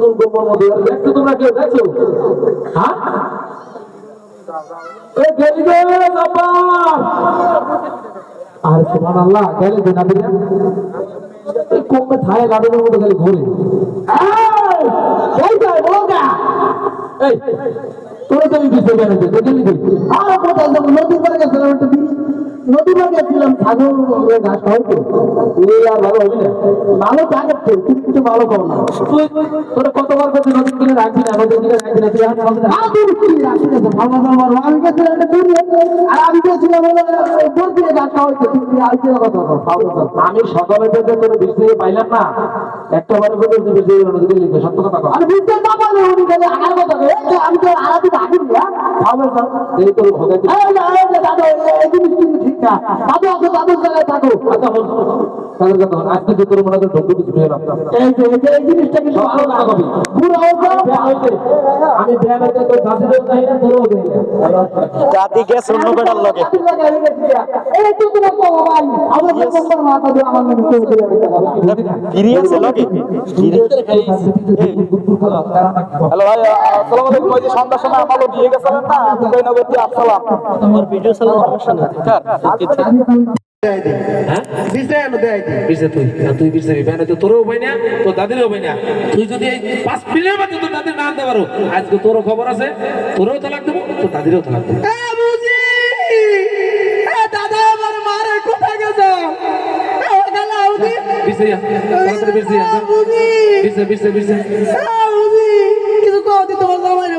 দুল মধ্যে দেখছ তোমরা কেউ দেখছ? হ্যাঁ? গেলি আর সুবহানাল্লাহ গেলে দিন আপনি এই কমে থায় গাড়ির মধ্যে খালি ঘুরে। তোরা তো গেলি আর গেছিলাম একটু দিন নদী পাড়ে গেছিলাম তুই আর ভালো হবি না। ভালো জায়গা তো একটু ভালো করো না। তুই তোরা কতবার নদীর রাখবি না নদীর রাখবি না তুই আর আমি গেছিলাম আর আমি গেছিলাম তুমি আইতে আমি সকালে তোর বীজ থেকে পাইলাম না। একটা বার করে তুই লিখবে সত্য কথা কর আর বুঝতে না উনি গেলে কথা আমি তো ভাগি দিয়া ভালো স্যার এই এই না দাদা এই জিনিস না দাদু আছে জায়গায় থাকো তাদের কথা বল। আজকে তো তোর মনে ঢোক কিছু এই যে এই যে এই জিনিসটা কিন্তু ভালো না। কবি। পুরো হয়েছে আমি বিয়া হইতে তোর চাই না তোরও দেই না জাতি গ্যাস অন্য বেটার লগে। এই তো তোমার তো ভাই আমার তো মাথা দিয়ে আমার মনে করে দিলে ফিরি আছে। লগে হ্যালো ভাই আসসালামু আলাইকুম। ওই যে সন্ধ্যার সময় আমাকে দিয়ে গেছিলেন না দুবাইনগরী আসসালাম। আমার ভিডিও চালানোর সমস্যা নেই। তুই। আর তুই বিবে না তো তোরও উপায় না তোর দাদিরও উপায় না। তুই যদি এই পাঁচ মিনিটের মধ্যে তোর দাদির না আনতে পারো আজকে তোরও খবর আছে তোরও তালাক দেবো তোর দাদিরও তালাক দেবো। দাদা আমার মারে কোথায় গেছে? বিরসে যা তাড়াতাড়ি বিরসে যা বিরসে বিরসে বিরসে কিছু কদি তোমার জামাই রে